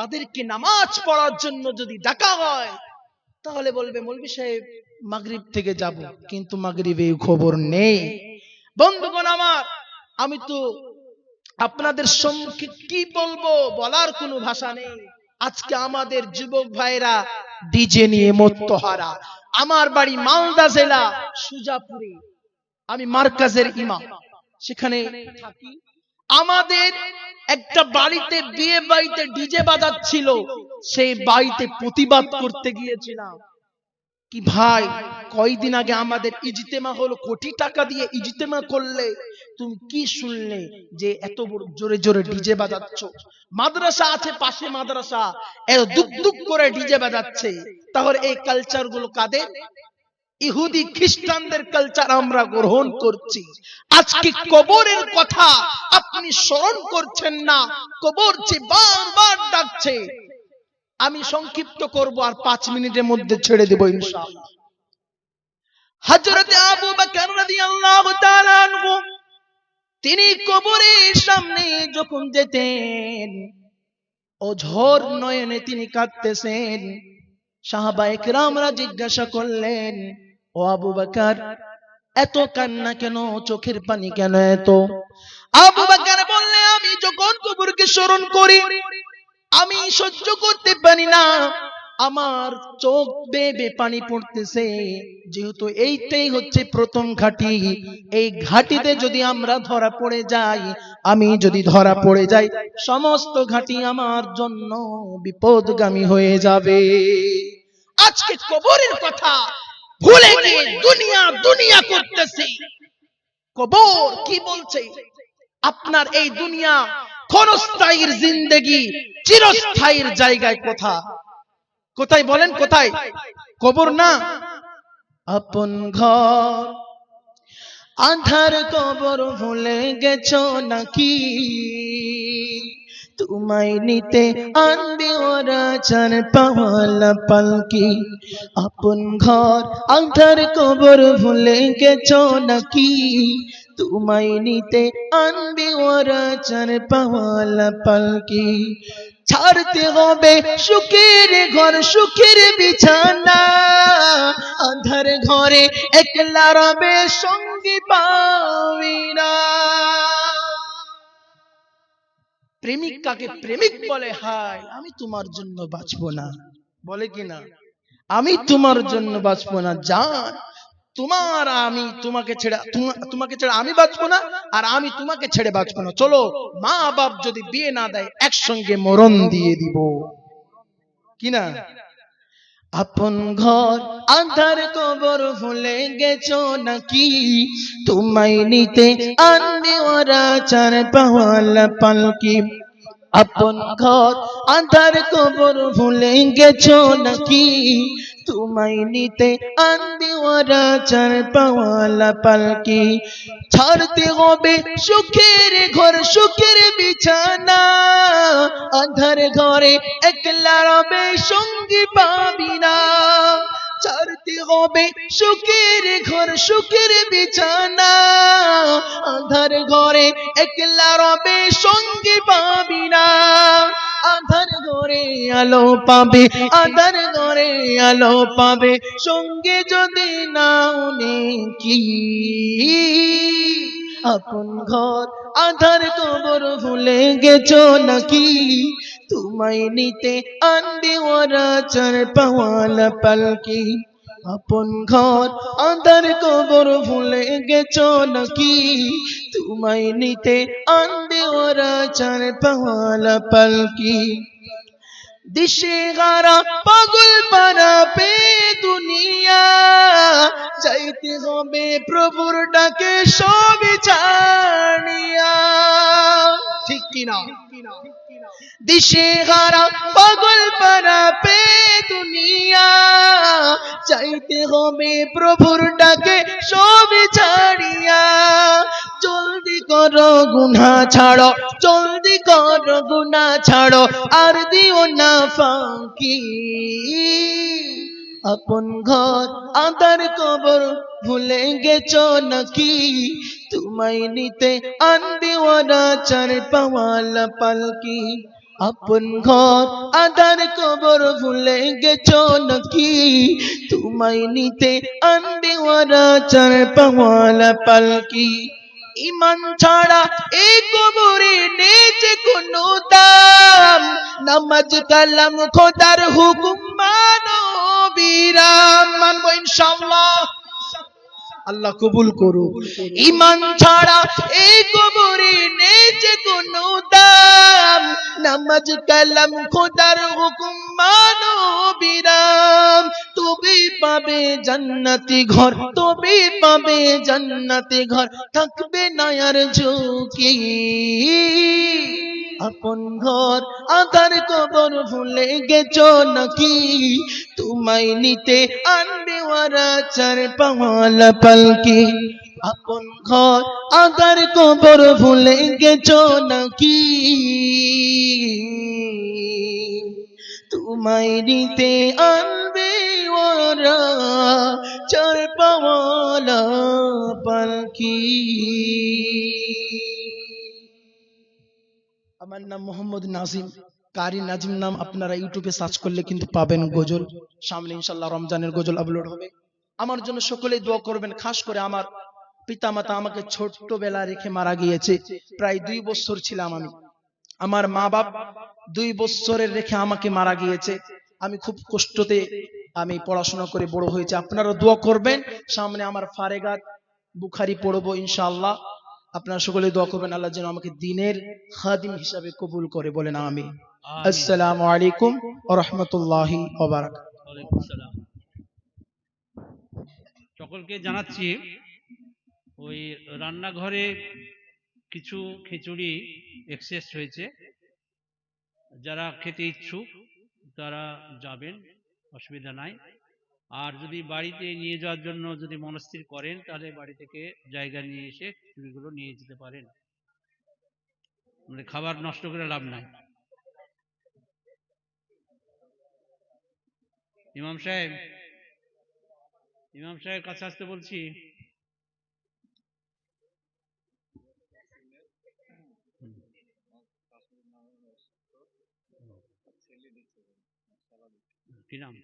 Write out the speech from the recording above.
তাদেরকে নামাজ পড়ার জন্য যদি ডাকা হয়, তাহলে বলবে মৌলবি সাহেব, মাগরিব থেকে যাব, কিন্তু মাগরিবে খবর নেই। বন্ধুগণ আমার, আমি তো আপনাদের সম্মুখে কি বলব বলার কোনো ভাষা নেই। আজকে আমাদের যুবক ভাইরা ডিজে নিয়ে মত্তহারা। আমার বাড়ি মালদা জেলা সুজাপুরে। আমি মার্কাজের ইমাম। সেখানে থাকি। আমাদের একটা বাড়িতে বিয়ে বাড়িতে ডিজে বাজাচ্ছিল, সেই বাড়িতে প্রতিবাদ করতে গিয়েছিলাম। কি ভাই, কয়দিন আগে আমাদের ইজতেমা হলো, কোটি টাকা দিয়ে ইজতেমা করলে? তুমি কি শুনলে যে এত বড় জোরে জোরে ডিজে বাজাচ্ছ? মাদ্রাসা আছে পাশে মাদ্রাসা এত দুক দুক করে ডিজে বাজাচ্ছে। তাহলে এই কালচারগুলো কাদের? ইহুদি খ্রিস্টানদের কালচার আমরা গ্রহণ করছি। আজকে কবরের কথা আপনি স্মরণ করছেন না, কবর যে বারবার ডাকছে। আমি সংক্ষিপ্ত করব আর পাঁচ মিনিটের মধ্যে ছেড়ে দেব ইনশাআল্লাহ। আবু তিনি কবরের সামনে যখন যেতেন ও ঝড় নয়নে তিনি কাঁদতেছেন। সাহাবা একরামরা জিজ্ঞাসা করলেন ও আবু বকর, এত কান্না কেন? চোখের পানি কেন এত? আবু বকর বললে, আমি যখন কবরকে স্মরণ করি, আমি সহ্য করতে পারি না। আমার চোখ বেবে পানি পড়তেছে। যেহেতু এইটাই হচ্ছে প্রথম ঘাটি, এই ঘাটিতে যদি আমরা ধরা পড়ে যাই, আমি যদি ধরা পড়ে যাই, সমস্ত ঘাটি আমার জন্য বিপদগামী হয়ে যাবে। আজকে কবরের কথা ভুলে গিয়ে দুনিয়া দুনিয়া করতেছি। কবর কি বলছে? আপনার এই দুনিয়া ক্ষণস্থায়ীর জিন্দেগি, চিরস্থায়ীর জায়গায় কোথা? কোথায় বলেন, কোথায়? কবর না? আপন ঘর। আধার কবর ভুলে গেছ নাকি? তোমায় নিতে আনবে ওরা চার পাওয়ালা পালকি। আপন ঘর আধার কবর ভুলে গেছো নাকি? তোমায় নিতে আনবে ওরা চার পাওয়ালা পালকি। ছাড়তে হবে সুখের ঘর, সুখের বিছানা। আধার ঘরে একলা রবে সঙ্গী পাবি। প্রেমিক কাকে প্রেমিক বলে? হায় আমি তোমার জন্য বাঁচবো না। বলে কি না? আমি তোমার জন্য বাঁচবো না। জান তোমার আমি তোমাকে ছেড়ে তোমাকে ছেড়ে আমি বাঁচবো না আর আমি তোমাকে ছেড়ে বাঁচবো না। চলো মা বাপ যদি বিয়ে না দেয় একসঙ্গে মরণ দিয়ে দিব। কি না? আপন ঘর, আধার কবর ভুলে গেছো নাকি? তোমায় নিতে আনবে ওরা চার পাওয়ালা পালকি। আপন ঘর, আধার কবর ভুলে গেছো নাকি? তোমায় নিতে আনবে ওরা চার পাওয়ালা পালকি। ছাড়তে হবে সুখের ঘর, সুখের বিছানা। আধার ঘরে একলা রবে, সঙ্গী পাবি না। ছাড়তে হবে সুখের ঘর, সুখের বিছানা। আধার ঘরে একলা রবে, সঙ্গী পাবি না। আধার ঘরে আলো পাবে, আধার ঘরে আলো পাবে। সঙ্গে যদি নাও কি আপন ঘর আধার কবর ভুলে গেছো নাকি? তোমায় নিতে আনবে ওরা চার পাওয়ালা পালকি। আপন ঘর আধার কবর ভুলে গেছো নাকি? নিতে আনবে ওরা চার পাওয়ালা পালকি। দিশে গারা পাগল পারা পে দুনিয়া চাইতে হবে প্রভুর ডাকে সব ছাড়িয়া ঠিক কিনা দিশে গারা পাগল পারা পে দুনিয়া চাইতে হবে প্রভুর ডাকে সব জলদি করো গুনা ছাড়ো, জলদি করো গুনা ছাড়ো, আর দিও না ফাঁকি। আপন ঘর আদার কবর ভুলে গেছো নাকি? তোমায় নিতে আনবে ওরা চার পাওয়ালা পালকি। আপন ঘর আদার কবর ভুলে গেছো নাকি? তোমায় নিতে আনবে ওরা চার পাওয়ালা পালকি। ইমান ছাড়া এই কবরে নেচে কোনো দাম। নামাজ, কালাম, খোদার হুকুম মানো বিরাম মানবো ইনশাআল্লাহ। আল্লাহ কবুল করু ইমান ছাড়া এই কবরে নেচে কোনো দাম। নামাজ, কালাম, খোদার হুকুম মানো বিরাম পাবে জান্নাতি ঘর, তবে পাবে জান্নাতি ঘর। থাকবে না আর ঝুঁকি। আপন ঘর, আধার কবর ভুলে গেছ নাকি? তোমায় নিতে আনবে ওরা চার পাওয়ালা পালকি। আপন ঘর, আধার কবর ভুলে গেছো নাকি? তোমায় নিতে আনবে ওরা চার পাওয়ালা পালকি। আমার নাম মোহাম্মদ নাজিম, কারি নাজিম নাম আপনারা ইউটিউবে সার্চ করলে কিন্তু পাবেন গজল। সামনে ইনশাল্লাহ রমজানের গজল আপলোড হবে। আমার জন্য সকলেই দোয়া করবেন, খাস করে আমার পিতামাতা আমাকে ছোট্টবেলা রেখে মারা গিয়েছে। প্রায় দুই বছর ছিলাম আমি। আমার মা বাপ দুই বছরের রেখে আমাকে মারা গিয়েছে। আমি খুব কষ্টতে আমি পড়াশোনা করে বড় হয়েছে। আপনারা দোয়া করবেন। সামনে আমার ফারেগাত বুখারি পড়ব ইনশাআল্লাহ। আপনারা সকলে দোয়া করবেন আল্লাহ যেন আমাকে দিনের খাদিম হিসাবে কবুল করে। বলেন আমি আসসালামু আলাইকুম রাহমাতুল্লাহি। সকলকে জানাচ্ছি ওই রান্নাঘরে কিছু খিচুড়ি এক্সেস হয়েছে। যারা খেতে ইচ্ছুক তারা যাবেন। অসুবিধা নাই। আর যদি বাড়িতে নিয়ে যাওয়ার জন্য যদি মনস্থির করেন, তাহলে বাড়ি থেকে জায়গা নিয়ে এসে খিচুড়িগুলো নিয়ে যেতে পারেন। মানে খাবার নষ্ট করে লাভ নাই। ইমাম সাহেব ইমাম সাহেব কাছে আসতে বলছি। হুম। কি নাম